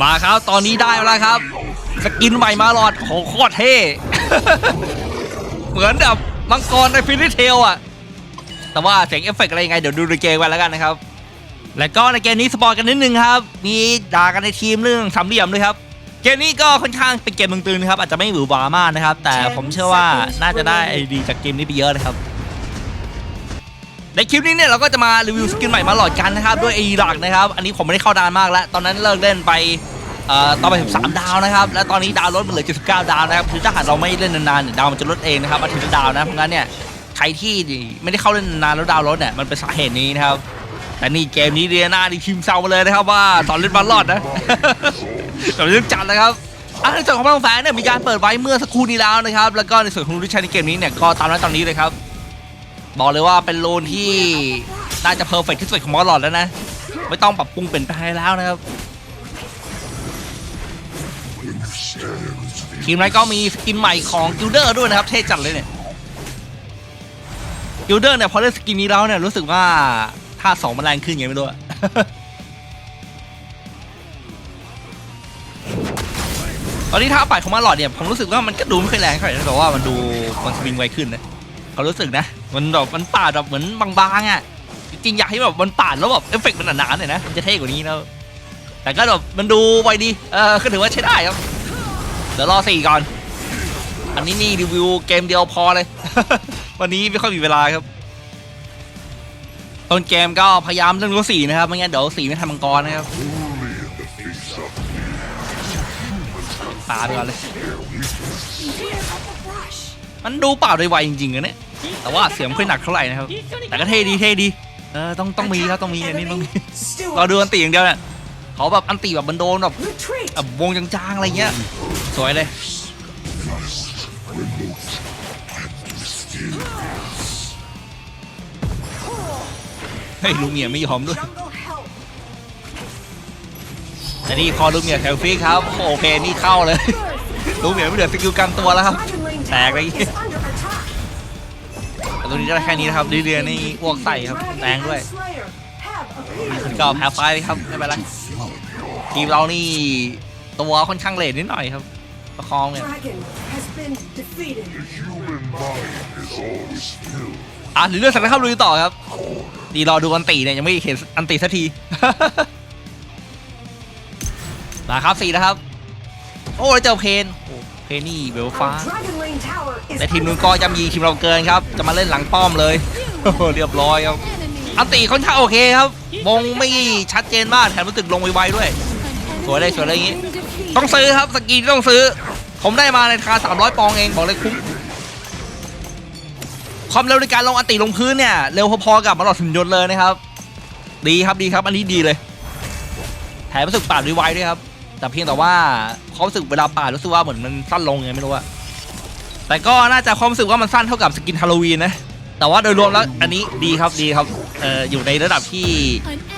มาครับตอนนี้ได้แล้วครับ สกินใหม่มาหลอดโหโคตรเท่เหมือนแบบมังกรในฟินิเทลอะ แต่ว่าเสียงเอฟเฟกต์อะไรยังไง เดี๋ยวดูในเกมไว้แล้วกันนะครับ และก็ในเกมนี้สปอยกันนิดนึงครับ มีด่ากันในทีมเรื่องสามเหลี่ยมด้วยครับ เกมนี้ก็ค่อนข้างเป็นเกมตึงๆนะครับ อาจจะไม่หวือหวามากนะครับ แต่ผมเชื่อว่าน่าจะได้ไอดีจากเกมนี้ไปเยอะนะครับ ในคลิปนี้เนี่ยเราก็จะมารีวิวสกินใหม่มาหลอดกันนะครับด้วยไอหลักนะครับ อันนี้ผมไม่ได้เข้านานมากแล้ว ตอนนั้นเลิกเล่นไปเอ่อตอนไป13ดาวนะครับ แล้วตอนนี้ดาวลดมาเหลือ79ดาวนะครับคือถ้าหากเราไม่เล่นนานๆเนี่ยดาวมันจะลดเองนะครับมาถึงดาวนะเพราะงั้นเนี่ยใครที่ไม่ได้เข้าเล่นนานแล้วดาวลดเนี่ยมันเป็นสาเหตุนี้นะครับแต่นี่เกมนี้เรียนาดีทีมเซามาเลยนะครับว่าตอนเล่นบอลรอดนะตอนเล่นจัดนะครับอะในส่วนของพลังแฝงเนี่ยมีการเปิดไว้เมื่อสักครู่นี้แล้วนะครับ แล้วก็ในส่วนของรูที่ใช้ในเกมนี้เนี่ยก็ตามนั้นตอนนี้เลยครับ บอกเลยว่าเป็นโลนที่น่าจะเพอร์เฟกที่สุดของมอลลอดแล้วนะ ไม่ต้องปรับปรุงเปลี่ยนแปลงแล้วนะครับ ทีมนั้ก็มีสกินใหม่ของกิลเดอร์ด้วยนะครับ เท่จัดเลยเนี่ยกิลเดอร์เนี่ยพอเล่นสกินนี้แล้วเนี่ยรู้สึกว่าท่าสองมันแรงขึ้นไงไม่รู้ตอนนี้ท่าป่ายของมาหลอดเนี่ยผมรู้สึกว่ามันก็ดูไม่ค่อยแรงเท่าไหร่นะแต่ว่ามันดูมันสวิงไวขึ้นนะ เขารู้สึกนะ มันแบบมันปาดแบบเหมือนบางๆอะ จริงๆอยากให้แบบมันปาดแล้วแบบเอฟเฟกต์มันหนาๆหน่อยนะ มันจะเท่กว่านี้นะ แต่ก็แบบมันดูไวดี เออก็ถือว่าใช้ได้ครับ เดี๋ยวรอสี่ก่อน อันนี้นี่รีวิวเกมเดียวพอเลย วันนี้ไม่ค่อยมีเวลาครับ ต้นเกมก็พยายามเรื่องรู้สีนะครับ ไม่งั้นเดี๋ยวสีไม่ทันมังกรนะครับตาไปก่อนเลย มันดูเปล่าโดยไวจริงๆอะเนี่ยแต่ว่าเสียงไม่ค่อยหนักเท่าไหร่นะครับ แต่ก็เท่ดีเท่ดีเออต้องต้องมีครับต้องมีอันนี้ต้องมีเราดูอันตีอย่างเดียวเนี่ยเขาแบบอันตีแบบมันโดนแบบแบบวงจางๆอะไรเงี้ยสวยเลยเฮ้ยลุงเมียไม่ยอมด้วยอันนี้พอลุงเมียแถวฟิกครับโอเคนี่เข้าเลยลุงเมียไม่เหลือสกิลกันตัวแล้วครับ แตกเลยแต่ตัวนี้ได้แค่นี้นะครับเรื่อยๆนี่อ้วกใส่ครับแรงด้วยก็แพ้ไฟล์ครับไม่เป็นไรทีมเรานี่ตัวค่อนข้างเลทนิดหน่อยครับประคองเนี่ยอะหรือเรื่องสักนะครับลุยต่อครับดีรอดูอันตีเนี่ยยังไม่เห็นอันตีสักทีมาครับสี่นะครับ โอ้แล้วเจอเพนโอ้ เพนนี่เบลฟ้า แต่ทีมนู้นก็ยำยีทีมเราเกินครับ จะมาเล่นหลังป้อมเลยเรียบร้อยครับอันตีค่อนข้างโอเคครับวงไม่ชัดเจนมากแถมรู้สึกลงไวๆด้วย สวยเลยสวยเลยอย่างงี้ ต้องซื้อครับสกีต้องซื้อ ผมได้มาในราคา 300 ปองเองบอกเลยคุ้มความเร็วในการลงอันติลงพื้นเนี่ยเร็วพอๆกับมาหลอดหุ่นยนต์เลยนะครับ ดีครับดีครับอันนี้ดีเลย แถมรู้สึกปาดไวๆด้วยครับ แต่เพียงแต่ว่าความรู้สึกเวลาป่ารู้สึกว่าเหมือนมันสั้นลงไงไม่รู้อะแต่ก็น่าจะความรู้สึกว่ามันสั้นเท่ากับสกินฮาโลวีนนะแต่ว่าโดยรวมแล้วอันนี้ดีครับดีครับเอ่ออยู่ในระดับที่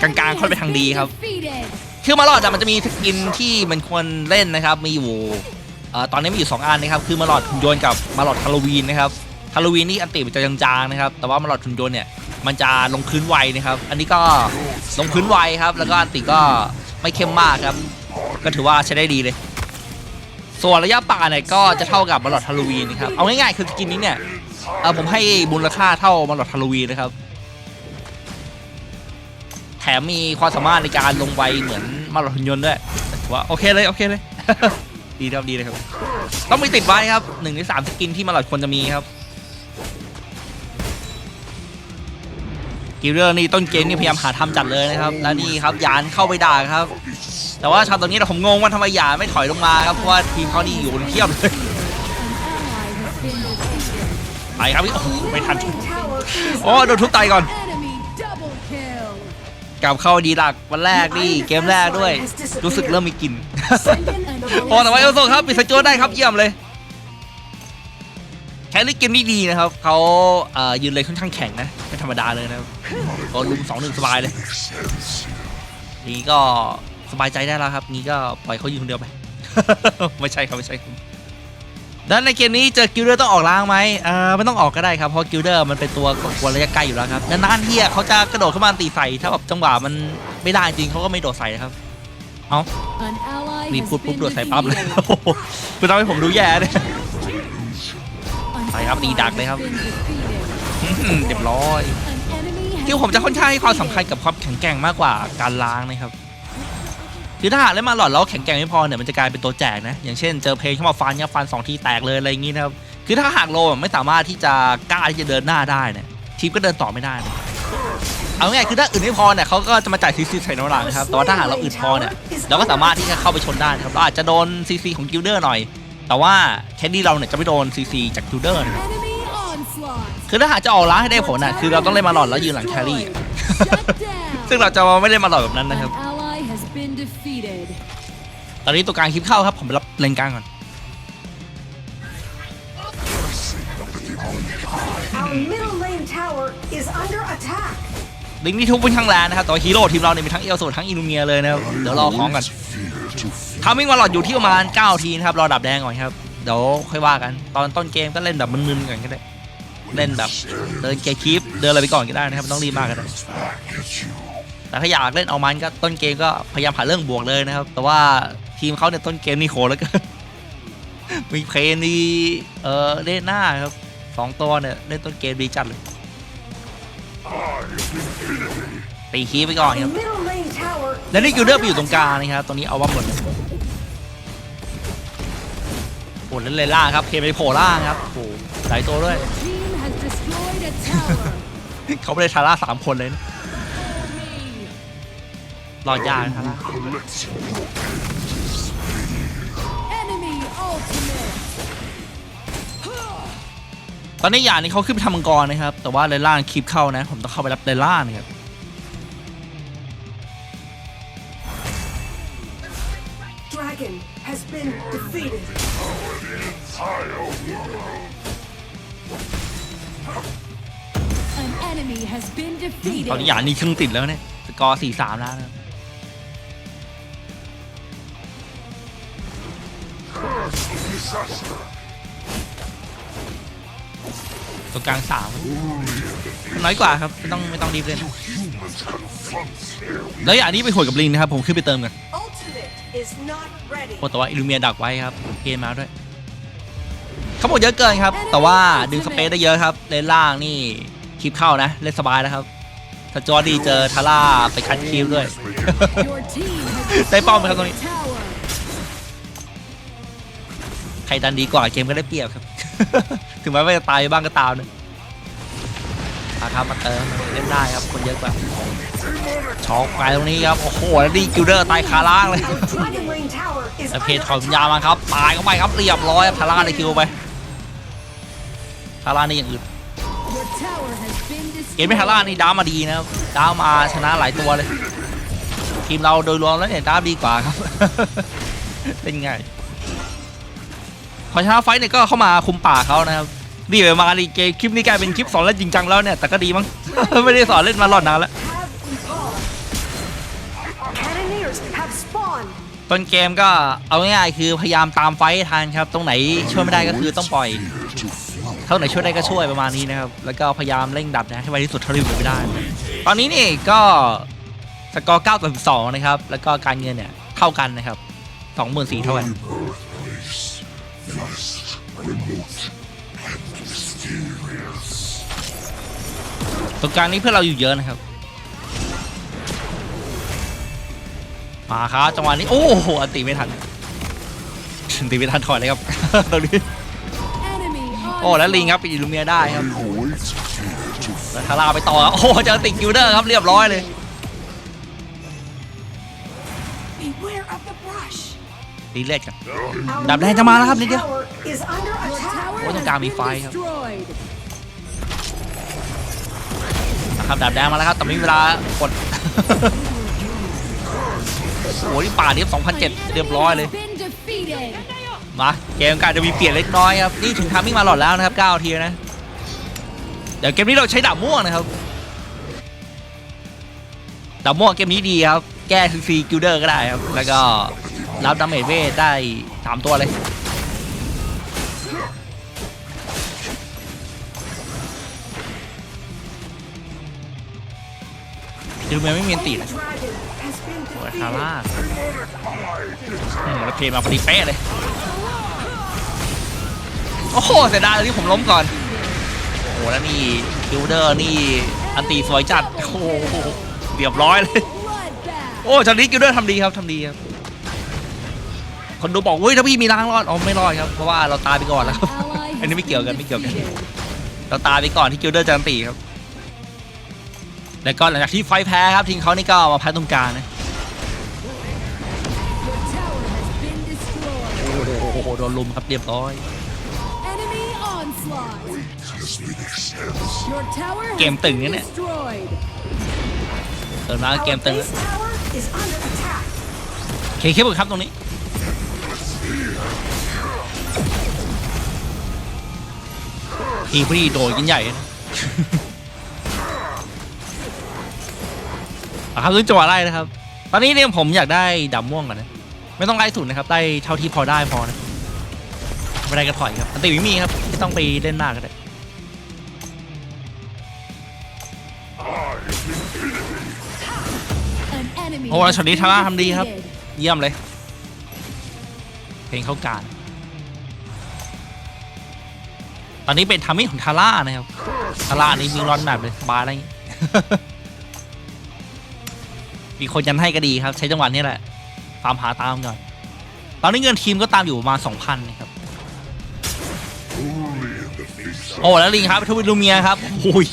กลางๆค่อนไปทางดีครับ คือมาหลอดอะมันจะมีสกินที่มันควรเล่นนะครับ มีอยู่เอ่อตอนนี้มีอยู่ 2 อันนะครับ คือมาหลอดหุ่นยนต์กับมาหลอดฮาโลวีนนะครับฮาโลวีนนี่อันติมันจะจางๆนะครับ แต่ว่ามาหลอดหุ่นยนต์เนี่ยมันจะลงพื้นไวนะครับ อันนี้ก็ลงพื้นไวครับ แล้วก็อันติก็ไม่เข้มมากครับ ก็ถือว่าใช้ได้ดีเลย ส่วนระยะป่าเนี่ยก็จะเท่ากับมาหลอดฮาโลวีนนะครับ เอาง่ายๆคือสกินนี้เนี่ยเออผมให้มูลค่าเท่ามาหลอดฮาโลวีนนะครับ แถมมีความสามารถในการลงไวเหมือนมาหลอดหุ่นยนต์ด้วยถือว่าโอเคเลยโอเคเลย ดีครับดีเลยครับ ต้องมีติดไว้ครับหนึ่งในสามสกินที่มาหลอดควรจะมีครับ กิลเลอร์นี่ต้นเกมนี่พยายามหาทำจัดเลยนะครับ แล้วนี่ครับยานเข้าไปด่าครับ แต่ว่าชาวตรงนี้ผมงงว่าทำไมยานไม่ถอยลงมาครับเพราะว่าทีมเขานี่อยู่บนเทียบเลยไปครับโอ้โหไม่ทันโอ้โดนทุบไตก่อนกลับเข้าดีหลักวันแรกนี่เกมแรกด้วย รู้สึกเริ่มมีกลิ่นโอ้แต่ว่าเอลโซครับปิดสจวได้ครับเยี่ยมเลยแครี่เกมนี่ดีนะครับเขายืนเลยค่อนข้างแข็งนะไม่ธรรมดาเลยนะครับ ก็ลุมสองหนึ่งสบายเลย นี่ก็สบายใจได้แล้วครับ นี่ก็ปล่อยเขายืนคนเดียวไป ไม่ใช่ครับไม่ใช่ครับด้านในเกมนี้เจอกิลเดอร์ต้องออกล้างไหมเอ่อไม่ต้องออกก็ได้ครับ เพราะกิลเดอร์มันเป็นตัวกวนระยะไกลอยู่แล้วครับนานๆที่เขาจะกระโดดเข้ามาตีใส่ ถ้าแบบจังหวะมันไม่ได้จริงเขาก็ไม่โดดใส่ครับ เอ้า An ally นี่ has พูดปุ๊บโดดใส่ปั๊บเลย defeated. โอ้โหคือทำให้ผมดูแย่เลย An ไปครับ ally ตีดักเลยครับเรียบร้อย คือผมจะค่อนข้างให้ความสำคัญกับความแข็งแกร่งมากกว่าการล้างนะครับคือถ้าหากเล่นมาหลอดแล้วแข็งแกร่งไม่พอเนี่ยมันจะกลายเป็นตัวแจกนะอย่างเช่นเจอเพลงเข้ามาฟันเนี่ยฟันสองทีแตกเลยอะไรอย่างงี้นะครับคือถ้าหากโลไม่สามารถที่จะกล้าที่จะเดินหน้าได้เนี่ยทีมก็เดินต่อไม่ได้นะเอาง่ายคือถ้าอื่นไม่พอเนี่ยเขาก็จะมาจ่ายซีซีใส่ในหลังนะครับแต่ว่าถ้าหากเราอื่นพอเนี่ยเราก็สามารถที่จะเข้าไปชนได้นะครับเราอาจจะโดนซีซีของกิลเดอร์หน่อย แต่ว่าแคนดี้เราเนี่ยจะไม่โดนซีซีจากกิลเดอร์นะครับ คือถ้าหากจะออกล้างให้ได้ผลอะคือเราต้องเล่นมาหลอดแล้วยืนหลังแครี่อะ Shut down. ซึ่งเราจะไม่เล่นมาหลอดแบบนั้นนะครับ An ally has been defeated. ตอนนี้ตัวกลางคลิปเข้าครับผมไปรับเลนกลางก่อน Our middle lane tower is under attack. ลิงนี่ทุบเป็นข้างแรงนะครับแต่ว่าฮีโร่ทีมเราเนี่ยมีทั้งเอลโซทั้งอินูเมียเลยนะครับเดี๋ยวรอของกันทามิ่งมาหลอดอยู่ที่ประมาณ9ทีนะครับรอดับแดงก่อนครับเดี๋ยวค่อยว่ากัน ตอนต้นเกมก็เล่นแบบมึนๆก่อนก็ได้ เล่นแบบเดินเกมคลิปเดินอะไรไปก่อนก็ได้นะครับต้องรีบมากก็ได้แต่ถ้าอยากเล่นเอามันก็ต้นเกมก็พยายามหาเรื่องบวกเลยนะครับ แต่ว่าทีมเขาเนี่ยต้นเกมนี่โหแล้วก็มีเพลนมีเออเล่นหน้าครับสองตัวเนี่ยเล่นต้นเกมดีจัดเลยตีคีไปก่อนครับแล้วนี่ is กิลเดอร์ไปอยู่ตรงกลางนะครับตรงนี้เอาว่าหมดเลยโอ้เล่นเลยล่างครับเคไปโผล่ล่างครับโอ้หลายตัวด้วย เขาไปเลยทาร่าสามคนเลยนะรอดยากนะทาร่า Enemy ultimate. ตอนนี้อย่างนี้เขาขึ้นไปทำมังกรนะครับ แต่ว่าเลนล่างคลิปเข้านะ ผมต้องเข้าไปรับเลนล่างนะครับ Dragon has been defeated. ตอนนี้ defeated. อย่างนี้ครึ่งติดแล้วเนี่ย สกอร์สี่สามแล้วนะครับตัวกลางสามน้อยกว่าครับ ไม่ต้องไม่ต้องรีบเล่นแล้วอย่างนี้ไปหดกับลิงนะครับ ผมขึ้นไปเติมกัน Ultimate is not ready. โอ้แต่ว่าอิลูเมียดักไว้ครับเกมมาด้วยเขาบอกเยอะเกินครับ แต่ว่าดึงสเปซได้เยอะครับเลนล่างนี่ค ลิปเข้านะ เล่นสบายนะครับ ถ้าจอร์ดีเจอทาร่าไปคัดคลิปด้วย ได้ป้อมไหมครับตรงนี้ ใครดันดีกว่าเกมก็ได้เปรียบครับ ถึงแม้ว่าจะตายบ้างก็ตามนะมาครับมาเติมเล่นได้ครับ คนเยอะกว่าช็อกไปตรงนี้ครับ โอ้โห แล้วดีกิลเดอร์ตายคาล่างเลยแล้วเพจถอยยามาครับ ตายเข้าไปครับ เรียบร้อยทาร่าได้คิวไปทาร่านี่อย่างอื่น เกมไม่ทาร่า destroyed. นี่ดาวมาดีนะครับดาวมาชนะหลายตัวเลย ทีมเราโดยรวมแล้วเนี่ยดาวดีกว่าครับ เป็นไงพอชนะไฟท์เนี่ยก็เข้ามาคุมป่าเขานะครับดีไปมาดีเกมคลิปนี้กลายเป็นคลิปสอนเล่นจริงจังแล้วเนี่ย แต่ก็ดีมั้ง ไม่ได้สอนเล่นมาหลอดนานแล้ว Have evolved. Cannoneers have spawned. ต้นเกมก็เอาง่ายๆคือพยายามตามไฟท์ให้ทันครับ ตรงไหนช่วยไม่ได้ก็คือต้องปล่อย เท่าไหนช่วยได้ก็ช่วยประมาณนี้นะครับ แล้วก็พยายามเร่งดับนะให้ไวที่สุดเท่าที่เป็นไปได้ ตอนนี้นี่ก็สกอร์9ต่อ12นะครับ แล้วก็การเงินเนี่ยเท่ากันนะครับ24,000เท่ากันตรงกลางนี้เพื่อเราอยู่เยอะนะครับ มาครับจังหวะนี้ โอ้โหอตีไม่ทันอตีไม่ทันถอยเลยครับตรงนี้ โอ้แล้วลิงครับปิดอิลูเมียได้ครับแล้วทาราไปต่อครับโอ้เจอติดกิลเดอร์ครับเรียบร้อยเลย Beware of the brush. ตีเลือดกันดับแดงจะมาแล้วครับนิดเดียวโอ้ตรงกลางมีไฟครับนะครับดับแดงมาแล้วครับแต่ไม่มีเวลากดโอ้โหนี่ป่านี้2007เรียบร้อยเลย มาเกมการจะมีเปลี่ยนเล็กน้อยครับนี่ถึงทามิ่งมาหลอดแล้วนะครับ9ทีนะเดี๋ยวเกมนี้เราใช้ดาบม่วงนะครับดาบม่วงเกมนี้ดีครับแก้ซีซีกิลเดอร์ก็ได้ครับแล้วก็รับดาเมจเวทได้3ตัวเลย ดูแมนไม่มีอันตีนะโอ้ยคาร่าแล้วเพลมาพอดีเป๊ะเลย โอ้โหเสียดายเลยที่ผมล้มก่อน โอ้โหแล้วนี่คิวเดอร์นี่อันตีสวยจัด โอ้โหเรียบร้อยเลย โอ้จันนี้กิลเดอร์ทำดีครับทำดีครับ คนดูบอกเฮ้ยถ้าพี่มีล้างรอด อ๋อไม่รอดครับ เพราะว่าเราตายไปก่อนแล้วครับ อันนี้ไม่เกี่ยวกันไม่เกี่ยวกัน เราตายไปก่อนที่กิลเดอร์จะอันตีครับ แล้วก็หลังจากที่ไฟท์แพ้ครับทีมเขานี่ก็มาแพ้ตรงกลางนะ Your tower has been destroyed. โอ้โหโดนลุมครับเรียบร้อย Enemy onslaught. Your tower has เกมตึง been เนี่ยเนี่ย destroyed. เติมน้ำเก Our มตึง base tower is under attack. เคเคบุกครับตรงนี้ทีพี่โดดกินใหญ่นะ อะครับซึ่งจังหวะไล่นะครับ ตอนนี้เนี่ยผมอยากได้ดำม่วงก่อนนะ ไม่ต้องไล่สุดนะครับได้เท่าที่พอได้พอนะไม่ได้ก็ถอยครับอันติไม่มีครับไม่ต้องไปเล่นมากก็ได้ An enemy โอ้แล้วช็อตนี้ has ทาร่า been ทำดีครับ defeated. เยี่ยมเลย เพลงเข้าการ ตอนนี้เป็นทามิ่งของทาร่านะครับทาร่านี่มีร้อนแบบเลยสบายอะไรอย่างงี้ มีคนยันให้ก็ดีครับ ใช้จังหวะนี้แหละตามหาตามก่อนตอนนี้เงินทีมก็ตามอยู่ประมาณสองพันนะครับโอ้แล้วลิงครับทวิลูเมียครับโอ้ย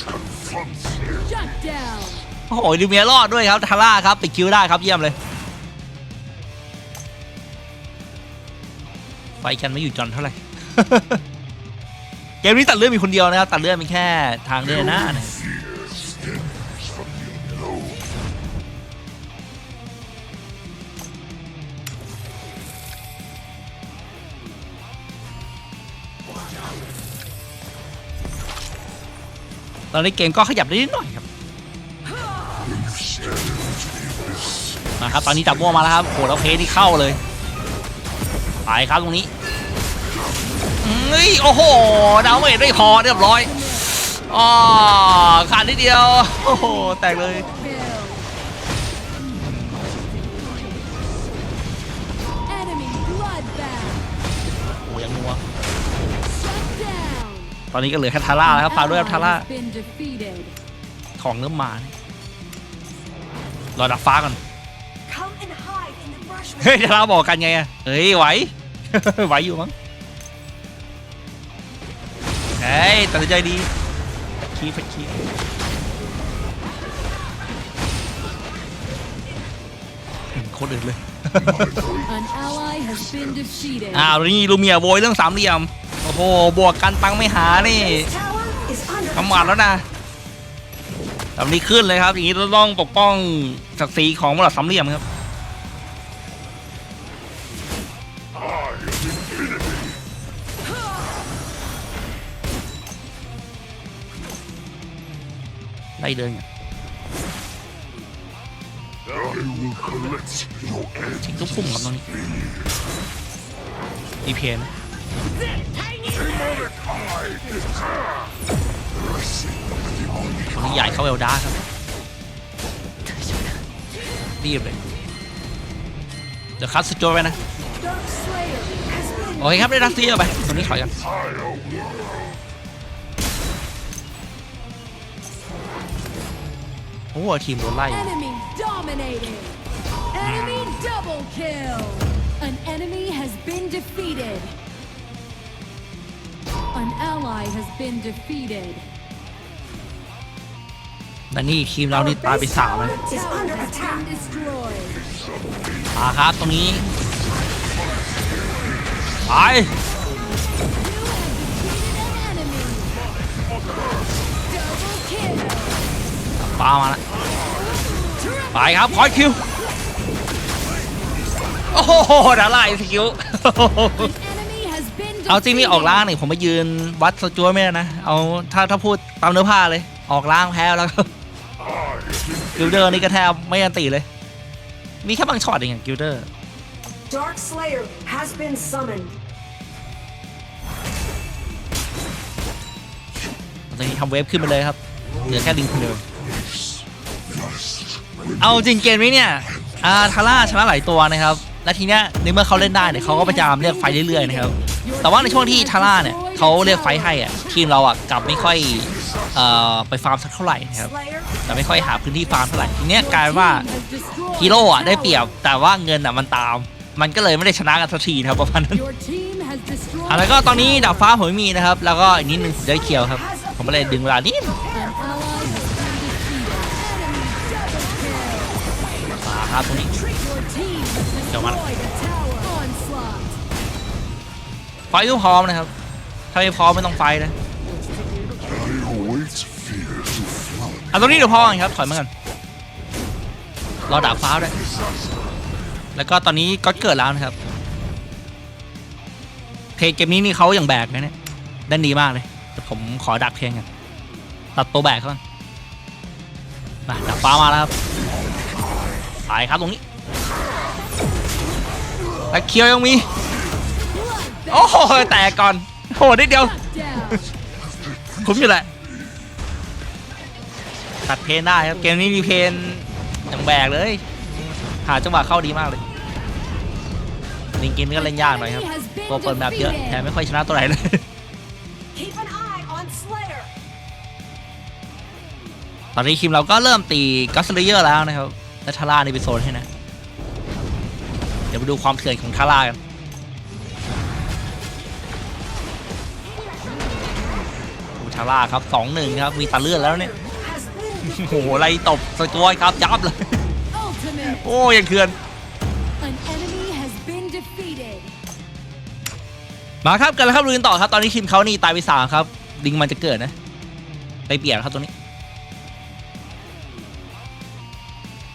โอ้โหลูเมียรอดด้วยครับทาร่าครับปิดคิวได้ครับเยี่ยมเลยไฟกันไม่อยู่จอนเท่าไหร่เกมนี้ตัดเลือดมีคนเดียวนะครับ ตัดเลือดมีแค่ทางเดินหน้านะ ตอนนี้เกมก็ขยับได้นิดหน่อยครับนะครับตอนนี้จับมั่วมาแล้วครับโหแล้วเพจนี่เข้าเลยไปครับตรงนี้เฮ้ยโอ้โหดาวเมจไม่พอเรียบร้อยอ๋อขาดนิดเดียวโอ้โหแตกเลย ตอนนี้ก็เหลือแค่ทาร่าแล้วครับฝากด้วยครับทาร่า Ally has been defeated. ของเริ่มมาเนี่ยรอดับฟ้าก่อน Come and hide in the brushwood. เฮ้ยทาร่าบอกกันไงอะเฮ้ยไหว ไหวอยู่มั้ง เฮ้ยตัดสินใจดีคีฟคีฟโคตรอื่นเลย An ally has been defeated. อ้าวนี่ลูเมียโวยเรื่องสามเหลี่ยม โอ้โห บวกกันตังไม่หานี่ Base tower is under กำหมัดแล้วนะแบบนี้ขึ้นเลยครับ อย่างนี้เราต้องปกป้องศักดิ์ศรีของมรดกสามเหลี่ยมครับไล่เดินไง ทิ้งทุกปุ่มครับตรงนี้ดีเพนตรงนี้ใหญ่เข้าเอลดาครับรีบเลยเดี๋ยวคัดสจไปนะ โอเคครับ ได้รัสเซียไปตรงนี้ถอยกันโอ้โหทีมโดนไล่ dominating. Enemy double kill. An enemy has been defeated. An ally has been defeated. แต่นี่ทีมเรานี่ตายไปสามเลย is Tower under has attack. been destroyed. มาครับตรงนี้ ไป You have defeated an enemy. Double kill. ปามาแล้ว ไปครับคอยคิว โอ้โหดาไล่สกิล Enemy has been เอาจริงนี่ออกล่าง defeated. นี่ผมมายืนวัดสจวไม่ได้นะ เอาถ้าถ้าพูดตามเนื้อผ้าเลย ออกล่างแพ้แล้วครับกิลเดอร์นี่ก็แทบไม่ยันตีเลย มีแค่บางช็อตเองอะกิลเดอร์ Dark Slayer has been summoned. ตอนนี้ทำเวฟขึ้นไปเลยครับ เหลือแค่ลิงคนเดียว เอาจริงเกมนี้เนี่ยอาทาร่าชนะหลายตัวนะครับ และทีเนี้ยในเมื่อเขาเล่นได้เนี่ยเขาก็พยายามเรียกไฟท์เรื่อยๆนะครับ แต่ว่าในช่วงที่ทาร่าเนี่ยเขาเรียกไฟท์ให้อะทีมเราอะกลับไม่ค่อยเอ่อไปฟาร์มสักเท่าไหร่นะครับ Slayer แต่ไม่ค่อยหาพื้นที่ฟาร์มเท่าไหร่ทีเนี้ยกลายเป็นว่าฮีโร่อะได้เปรียบแต่ว่าเงินอะมันตาม มันก็เลยไม่ได้ชนะกันสักทีนะครับประมาณนั้น Your team has destroyed อะแล้วก็ตอนนี้ดาบฟ้าผมไม่มีนะครับ แล้วก็อีกนิดนึงผมจะได้เคียวครับ ผมก็เลยดึงเวลานิด มาครับตรงนี้ Your team has Don't want- destroyed a tower. Onslaught. ไฟก็พร้อมนะครับ ถ้าไม่พร้อมไม่ต้องไฟนะอะตรงนี้เดี๋ยวพอกันครับ ถอยมากันรอดาบฟ้าด้วย แล้วก็ตอนนี้ก็เกิดแล้วนะครับเพลงเกมนี้นี่เขาอย่างแบกนะเนี่ยด้านดีมากเลย แต่ผมขอดักเพลงกันตัดตัวแบกเขามาดาบฟ้ามาแล้วครับ ไปครับตรงนี้แล้วเคียวยังมี โอ้โหแตกก่อนโหนิดเดียว Down. คุ้มอยู่แหละตัดเพนได้ครับ เกมนี้มีเพนอย่างแบกเลย หาจังหวะเข้าดีมากเลยลิงเกมนี้ก็เล่นยากหน่อยครับตัวเปิดแบบเยอะแถมไม่ค่อยชนะตัวไหนเลย Keep an eye on Slayer. ตอนนี้ทีมเราก็เริ่มตีกัสเลเยอร์แล้วนะครับ และทาร่านี่เป็นโซนให้นะ เดี๋ยวไปดูความเถื่อนของทาร่ากันดูทาร่าครับสองหนึ่งครับมีตาเลือดแล้วเนี่ย Has been โอ้โหไล่ตบสตัวครับยับเลย Ultimate. โอ้ยังเถื่อน An enemy has been defeated. มาครับกันแล้วครับลุยกันต่อครับ ตอนนี้ทีมเขานี่ตายไปสามครับ ลิงมันจะเกิดนะ ไปเปลี่ยนครับตัวนี้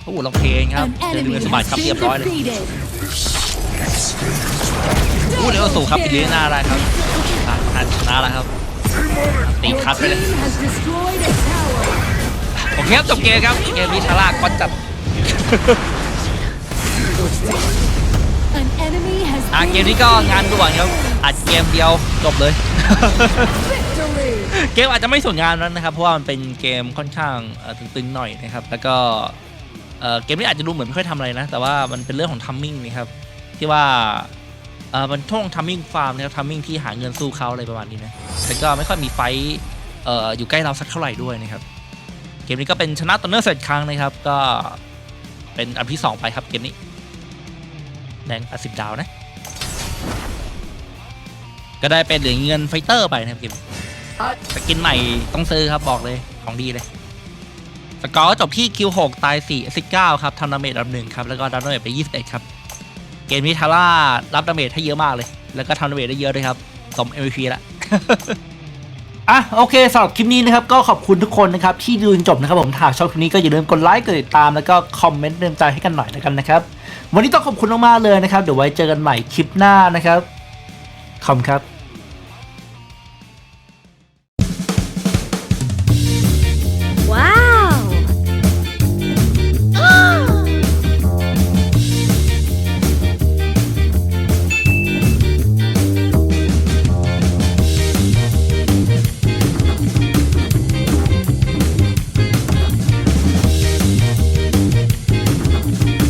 โอ้โหลองเพลงครับ An เดิน enemy เดินสะบัด has ครับ been เรียบร้อยเลย defeated. โอ้เดี๋ยวเราสู่ครับปิดลีน่าได้ครับอะอะชนะแล้วครับตี Your คัดไปเลย team has destroyed a tower. โอเคครับจบเกมครับเกมนี้ทาร่าก็จัด An enemy has อะ been เกมนี้ก็งานด่วนครับอัดเกมเดียวจบเลย victory. เกมอาจจะไม่สวยงามนั้นนะครับ เพราะว่ามันเป็นเกมค่อนข้างเอ่อตึงๆหน่อยนะครับ แล้วก็ เกมนี้อาจจะดูเหมือนไม่ค่อยทำอะไรนะ แต่ว่ามันเป็นเรื่องของทัมมิ่งนะครับที่ว่าเออมันท่องทัมมิ่งฟาร์มนะครับทัมมิ่งที่หาเงินสู้เขาอะไรประมาณนี้นะแล้วก็ไม่ค่อยมีไฟท์เอ่ออยู่ใกล้เราสักเท่าไหร่ด้วยนะครับ เกมนี้ก็เป็นชนะตอนเนอร์เสร็จครั้งนะครับ ก็เป็นอันที่สองไปครับเกมนี้แดง80ดาวนะ ก็ได้เป็นเหรียญเงินไฟเตอร์ไปนะครับเกมสกินใหม่ต้องซื้อครับบอกเลยของดีเลย สกอร์จบที่คิว6ตาย4 19ครับทำดาเมจอันดับหนึ่งครับแล้วก็ดับดาเมจไป21ครับเกมนี้ทาร่ารับดาเมจให้เยอะมากเลย แล้วก็ทำดาเมจได้เยอะด้วยครับสม MVP ละอะโอเคสำหรับคลิปนี้นะครับก็ขอบคุณทุกคนนะครับที่ดูจนจบนะครับผมถ้าชอบคลิปนี้ก็อย่าลืมกดไลค์กดติดตามแล้วก็คอมเมนต์เตือนใจให้กันหน่อยแล้วกันนะครับ วันนี้ต้องขอบคุณมากๆเลยนะครับ เดี๋ยวไว้เจอกันใหม่คลิปหน้านะครับขอบคุณครับ